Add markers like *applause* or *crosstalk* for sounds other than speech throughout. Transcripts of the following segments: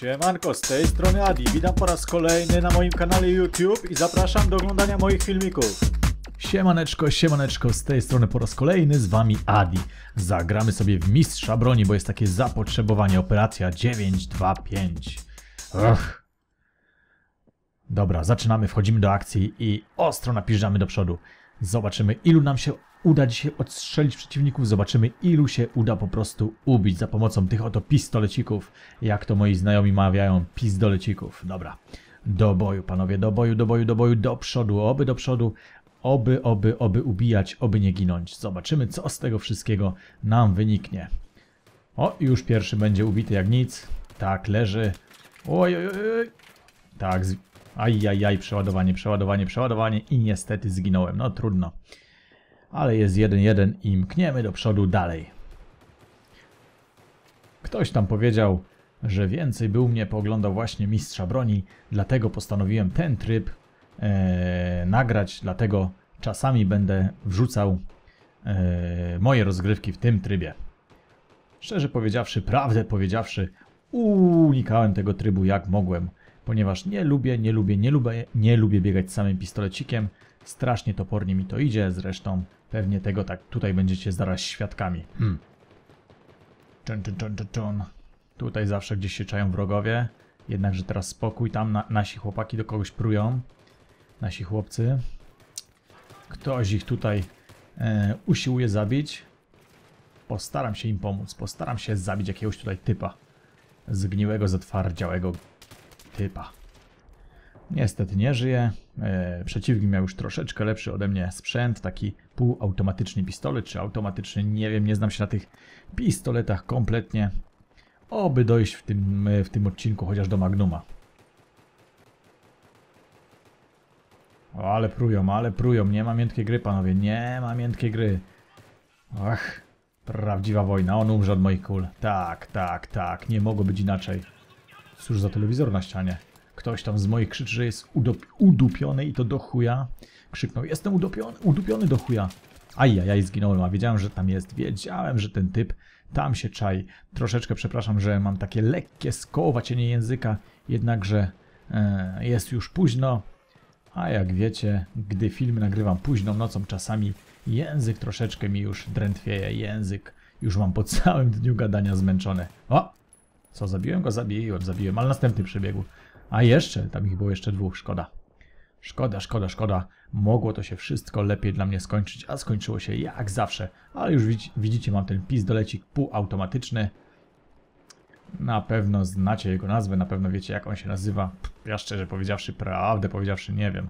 Siemanko, z tej strony Adi. Witam po raz kolejny na moim kanale YouTube i zapraszam do oglądania moich filmików. Siemaneczko, siemaneczko, z tej strony po raz kolejny z wami Adi. Zagramy sobie w Mistrza Broni, bo jest takie zapotrzebowanie. Operacja 925. Ugh. Dobra, zaczynamy, wchodzimy do akcji i ostro napiżamy do przodu. Zobaczymy, ilu nam się uda dzisiaj odstrzelić przeciwników. Zobaczymy, ilu się uda po prostu ubić za pomocą tych oto pistolecików. Jak to moi znajomi mawiają, pistolecików. Dobra, do boju, panowie, do boju, do boju, do boju, do przodu, oby do przodu. Oby, oby, oby ubijać, oby nie ginąć. Zobaczymy, co z tego wszystkiego nam wyniknie. O, już pierwszy będzie ubity jak nic. Tak, leży. Oj, oj, oj. Tak. Ajajaj, przeładowanie, przeładowanie, przeładowanie i niestety zginąłem. No trudno. Ale jest 1-1 i mkniemy do przodu dalej. Ktoś tam powiedział, że więcej był mnie pooglądał właśnie Mistrza Broni, dlatego postanowiłem ten tryb e, nagrać, dlatego czasami będę wrzucał e, moje rozgrywki w tym trybie. Szczerze powiedziawszy, prawdę powiedziawszy, unikałem tego trybu jak mogłem, ponieważ nie lubię, nie lubię, nie lubię, nie lubię biegać samym pistolecikiem. Strasznie topornie mi to idzie, zresztą pewnie tego tak tutaj będziecie zaraz świadkami. Hmm. Czun, czun, czun, czun. Tutaj zawsze gdzieś się czają wrogowie, jednakże teraz spokój, tam na, nasi chłopaki do kogoś prują. Nasi chłopcy. Ktoś ich tutaj e, usiłuje zabić. Postaram się im pomóc, postaram się zabić jakiegoś tutaj typa. Zgniłego, zatwardziałego typa. Niestety nie żyje. E, przeciwnik miał już troszeczkę lepszy ode mnie sprzęt, taki półautomatyczny pistolet, czy automatyczny, nie wiem, nie znam się na tych pistoletach kompletnie. Oby dojść w tym, w tym odcinku chociaż do Magnuma. O, ale prują, ale prują, nie ma miętkiej gry, panowie, nie ma miętkiej gry. Ach, prawdziwa wojna, on umrze od moich kul. Tak, tak, tak, nie mogło być inaczej. Cóż za telewizor na ścianie. Ktoś tam z moich krzyczy, że jest udupiony i to do chuja. Krzyknął, jestem udupiony, udupiony do chuja. Ajajaj, zginąłem, a wiedziałem, że tam jest. Wiedziałem, że ten typ tam się czai. Troszeczkę przepraszam, że mam takie lekkie skołowacienie języka, jednakże e, jest już późno. A jak wiecie, gdy filmy nagrywam późną nocą, czasami język troszeczkę mi już drętwieje. Język już mam po całym dniu gadania zmęczony. O! Co, zabiłem go? Zabiłem, zabiłem, ale następny przebiegł. A jeszcze, tam ich było jeszcze dwóch, szkoda. Szkoda, szkoda, szkoda. Mogło to się wszystko lepiej dla mnie skończyć, a skończyło się jak zawsze. Ale już widzicie, mam ten pizdolecik półautomatyczny. Na pewno znacie jego nazwę, na pewno wiecie jak on się nazywa. Ja szczerze powiedziawszy, prawdę powiedziawszy, nie wiem.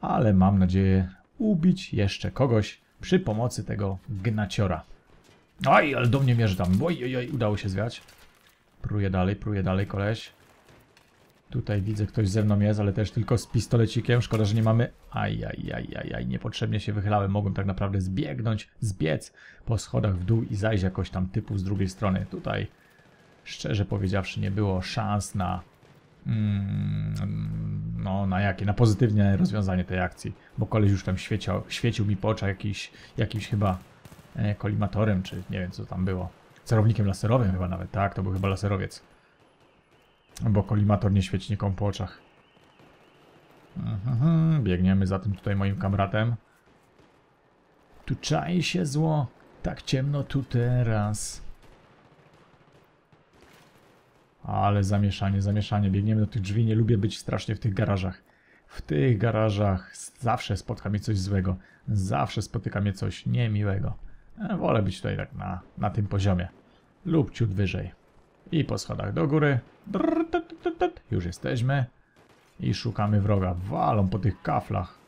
Ale mam nadzieję ubić jeszcze kogoś przy pomocy tego gnaciora. Oj, ale do mnie mierzy tam. Oj, oj, oj, udało się zwiać. Pruje dalej, pruje dalej koleś. Tutaj widzę, ktoś ze mną jest, ale też tylko z pistolecikiem. Szkoda, że nie mamy... Ajajajajaj, niepotrzebnie się wychylałem. Mogłem tak naprawdę zbiegnąć, zbiec po schodach w dół i zajść jakoś tam typu z drugiej strony. Tutaj, szczerze powiedziawszy, nie było szans na... Mm, no, na jakie? Na pozytywne rozwiązanie tej akcji. Bo koleś już tam świeciał, świecił mi po oczach jakiś, jakimś chyba e, kolimatorem, czy nie wiem co tam było. Cerownikiem laserowym chyba nawet, tak? To był chyba laserowiec. Bo kolimator nie świeci nikomu po oczach. Mhm, biegniemy za tym tutaj moim kamratem. Tu czai się zło. Tak ciemno tu teraz. Ale zamieszanie, zamieszanie. Biegniemy do tych drzwi. Nie lubię być strasznie w tych garażach. W tych garażach zawsze spotka mnie coś złego. Zawsze spotyka mnie coś niemiłego. E, wolę być tutaj tak na, na tym poziomie. Lub ciut wyżej. I po schodach do góry. Już jesteśmy. I szukamy wroga. Walą po tych kaflach.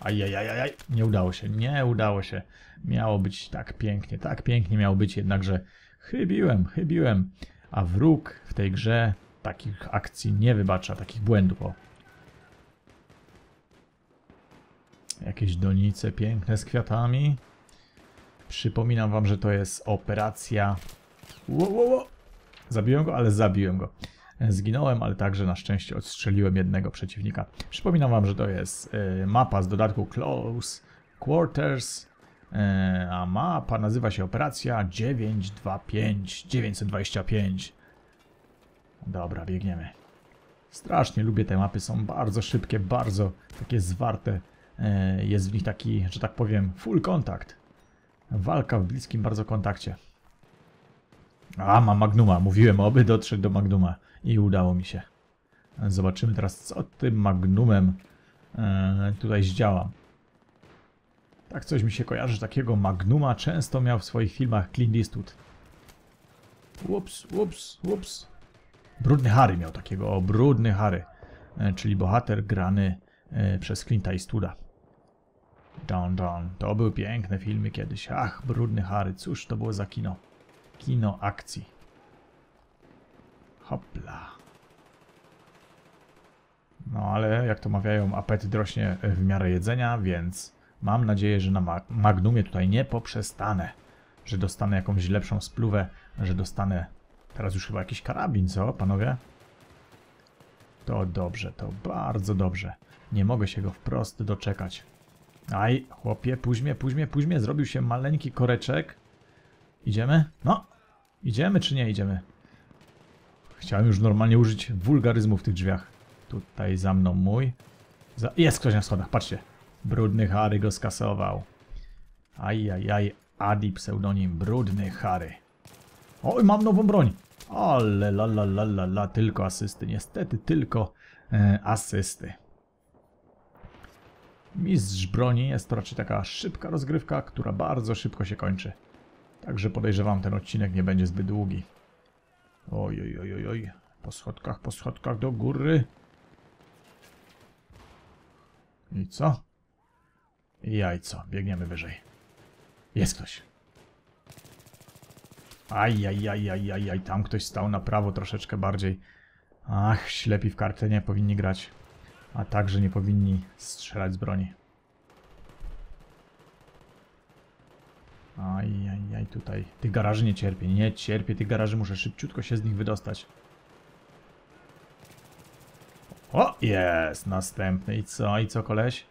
Ajajajaj. Nie udało się, nie udało się. Miało być tak pięknie, tak pięknie miało być, jednakże chybiłem, chybiłem. A wróg w tej grze takich akcji nie wybacza, takich błędów. O. Jakieś donice piękne z kwiatami. Przypominam wam, że to jest operacja Wo, wo, wo. Zabiłem go, ale zabiłem go. Zginąłem, ale także na szczęście odstrzeliłem jednego przeciwnika. Przypominam wam, że to jest y, mapa z dodatku Close Quarters, y, a mapa nazywa się Operacja 925, 925. Dobra, biegniemy. Strasznie lubię te mapy, są bardzo szybkie, bardzo takie zwarte. E, Jest w nich taki, że tak powiem, full kontakt. Walka w bliskim bardzo kontakcie. A, mam Magnuma. Mówiłem, oby dotrzeć do Magnuma. I udało mi się. Zobaczymy teraz, co tym Magnumem e, tutaj zdziałam. Tak coś mi się kojarzy, takiego Magnuma często miał w swoich filmach Clint Eastwood. Ups, ups, ups. Brudny Harry miał takiego, o, Brudny Harry. E, czyli bohater grany e, przez Clint'a Eastwooda. Don, don. To były piękne filmy kiedyś. Ach, Brudny Harry, cóż to było za kino? Kino akcji. Hopla. No ale jak to mawiają, apetyt rośnie w miarę jedzenia, więc mam nadzieję, że na ma Magnumie tutaj nie poprzestanę. Że dostanę jakąś lepszą spluwę, że dostanę teraz już chyba jakiś karabin, co panowie? To dobrze, to bardzo dobrze. Nie mogę się go wprost doczekać. Aj, chłopie, późmie, późmie, późmie. Zrobił się maleńki koreczek. Idziemy? No. Idziemy czy nie idziemy? Chciałem już normalnie użyć wulgaryzmu w tych drzwiach. Tutaj za mną mój. Za... Jest ktoś na schodach, patrzcie. Brudny Harry go skasował. Ajajaj, Adi pseudonim Brudny Harry. Oj, mam nową broń. Ale la la la la la, tylko asysty. Niestety tylko e, asysty. Mistrz broni jest to raczej taka szybka rozgrywka, która bardzo szybko się kończy. Także podejrzewam, ten odcinek nie będzie zbyt długi. Oj, oj, oj, oj, oj. Po schodkach, po schodkach do góry. I co? Jajco. Biegniemy wyżej. Jest ktoś. Aj, aj, aj, aj, aj, aj. Tam ktoś stał na prawo troszeczkę bardziej. Ach, ślepi w kartę nie powinni grać. A także nie powinni strzelać z broni. Aj, aj, aj, tutaj. Tych garaży nie cierpię, nie cierpię tych garaży, muszę szybciutko się z nich wydostać. O, jest, następny. I co, i co, koleś?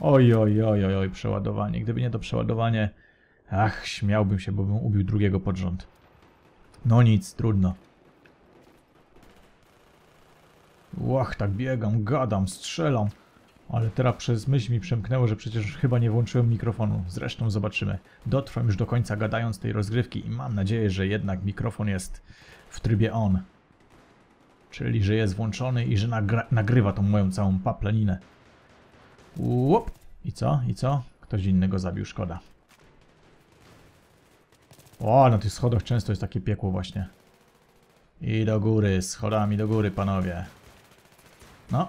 Oj, oj, oj, oj, oj, przeładowanie. Gdyby nie to przeładowanie, ach, śmiałbym się, bo bym ubił drugiego pod rząd. No nic, trudno. Łach, tak biegam, gadam, strzelam. Ale teraz przez myśl mi przemknęło, że przecież chyba nie włączyłem mikrofonu. Zresztą zobaczymy. Dotrwam już do końca gadając tej rozgrywki i mam nadzieję, że jednak mikrofon jest w trybie on. Czyli, że jest włączony i że nagrywa tą moją całą paplaninę. Łup. I co? I co? Ktoś innego zabił, szkoda. O, na tych schodach często jest takie piekło właśnie. I do góry, schodami do góry, panowie. No.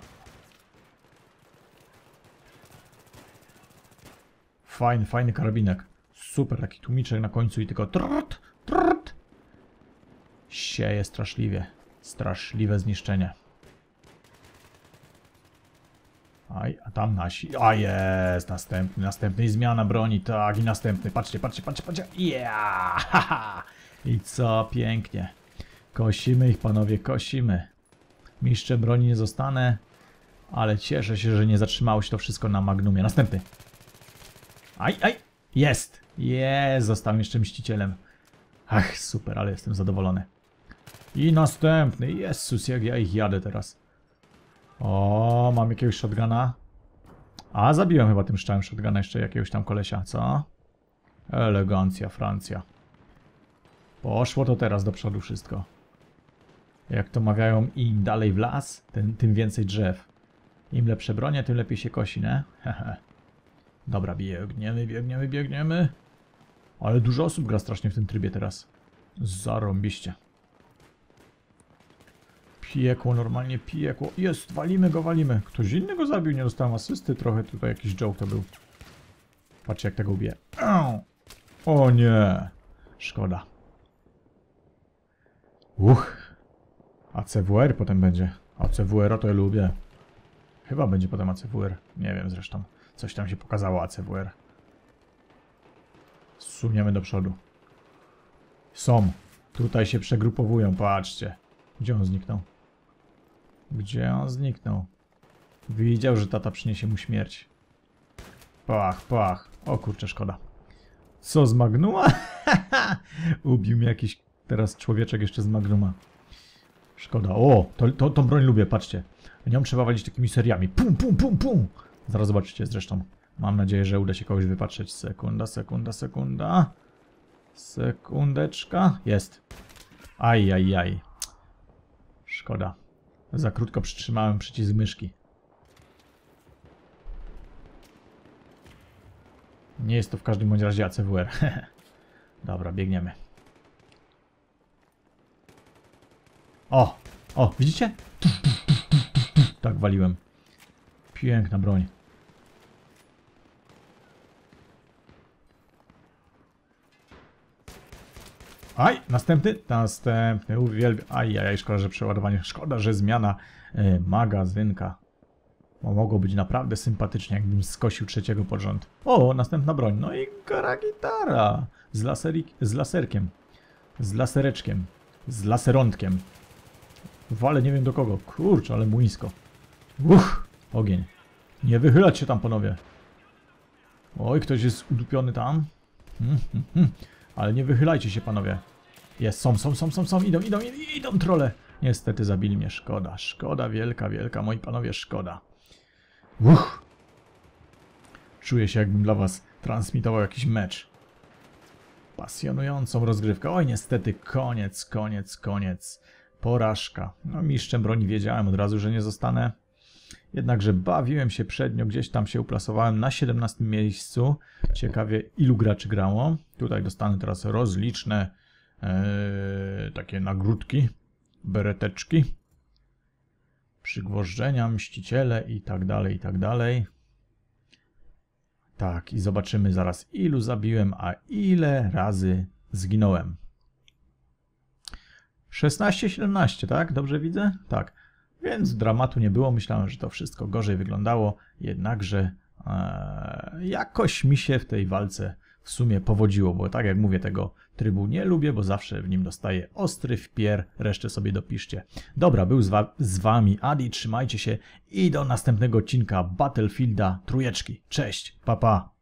Fajny, fajny karabinek. Super, taki tłumiczek na końcu i tylko trrt, trrt. Sieje straszliwie. Straszliwe zniszczenie. Aj, a tam nasi. A jest, następny, następny. I zmiana broni, tak, i następny. Patrzcie, patrzcie, patrzcie, patrzcie. Yeah! *laughs* I co, pięknie. Kosimy ich, panowie, kosimy. Mistrzem broni nie zostanę, ale cieszę się, że nie zatrzymało się to wszystko na Magnumie. Następny. Aj, aj! Jest! Jest! Zostałem jeszcze mścicielem. Ach, super, ale jestem zadowolony. I następny. Jezus, jak ja ich jadę teraz. O, mam jakiegoś shotguna. A, zabiłem chyba tym szczałem shotguna jeszcze jakiegoś tam kolesia, co? Elegancja, Francja. Poszło to teraz do przodu wszystko. Jak to mawiają, im dalej w las, tym, tym więcej drzew. Im lepsze bronie, tym lepiej się kosi, nie? Hehe. Dobra, biegniemy, biegniemy, biegniemy. Ale dużo osób gra strasznie w tym trybie teraz. Zarąbiście. Piekło, normalnie piekło. Jest, walimy go, walimy. Ktoś inny go zabił, nie dostałem asysty. Trochę tutaj jakiś joke to był. Patrzcie jak tego ubije. O nie! Szkoda. Uch. ACWR potem będzie. ACWR to ja lubię. Chyba będzie potem ACWR. Nie wiem zresztą. Coś tam się pokazało ACWR. Suniemy do przodu. Są. Tutaj się przegrupowują, patrzcie. Gdzie on zniknął? Gdzie on zniknął? Widział, że tata przyniesie mu śmierć. Pach, pach. O kurczę, szkoda. Co z Magnuma? *laughs* Ubił mi jakiś teraz człowieczek jeszcze z Magnuma. Szkoda. O, to, to, tą broń lubię, patrzcie. Nią trzeba walić takimi seriami. Pum, pum, pum, pum. Zaraz zobaczycie zresztą. Mam nadzieję, że uda się kogoś wypatrzeć. Sekunda, sekunda, sekunda. Sekundeczka. Jest. Aj, aj, aj. Szkoda. Za krótko przytrzymałem przycisk myszki. Nie jest to w każdym bądź razie ACWR. *laughs* Dobra, biegniemy. O! O, widzicie? Tak waliłem. Piękna broń. Aj, następny, następny, uwielbiam. Aj, aj, szkoda, że przeładowanie, szkoda, że zmiana y, magazynka. Bo mogło być naprawdę sympatycznie, jakbym skosił trzeciego pod rząd. O, następna broń. No i kara gitara. Z, laserik, z laserkiem. Z lasereczkiem. Z laserątkiem. Wale nie wiem do kogo. Kurczę, ale młyńsko. Uch, ogień. Nie wychylać się tam, panowie. Oj, ktoś jest udupiony tam. Hmm, hmm, hmm. Ale nie wychylajcie się, panowie. Jest, są, są, są, są, są, idą, idą, idą, idą trole. Niestety zabili mnie, szkoda, szkoda, wielka, wielka, moi panowie, szkoda. Uch. Czuję się, jakbym dla was transmitował jakiś mecz. Pasjonującą rozgrywkę. Oj, niestety, koniec, koniec, koniec. Porażka. No, mistrzem broni wiedziałem od razu, że nie zostanę. Jednakże bawiłem się przednio, gdzieś tam się uplasowałem na 17 miejscu. Ciekawie, ilu graczy grało. Tutaj dostanę teraz rozliczne ee, takie nagródki, bereteczki, przygwożdżenia, mściciele i tak dalej, i tak dalej. Tak, i zobaczymy zaraz, ilu zabiłem, a ile razy zginąłem. 16-17, tak? Dobrze widzę? Tak. Więc dramatu nie było. Myślałem, że to wszystko gorzej wyglądało. Jednakże e, jakoś mi się w tej walce w sumie powodziło, bo tak jak mówię, tego trybu nie lubię, bo zawsze w nim dostaję ostry wpier, resztę sobie dopiszcie. Dobra, był z, wa z wami Adi, trzymajcie się i do następnego odcinka Battlefielda trójeczki. Cześć, papa. Pa.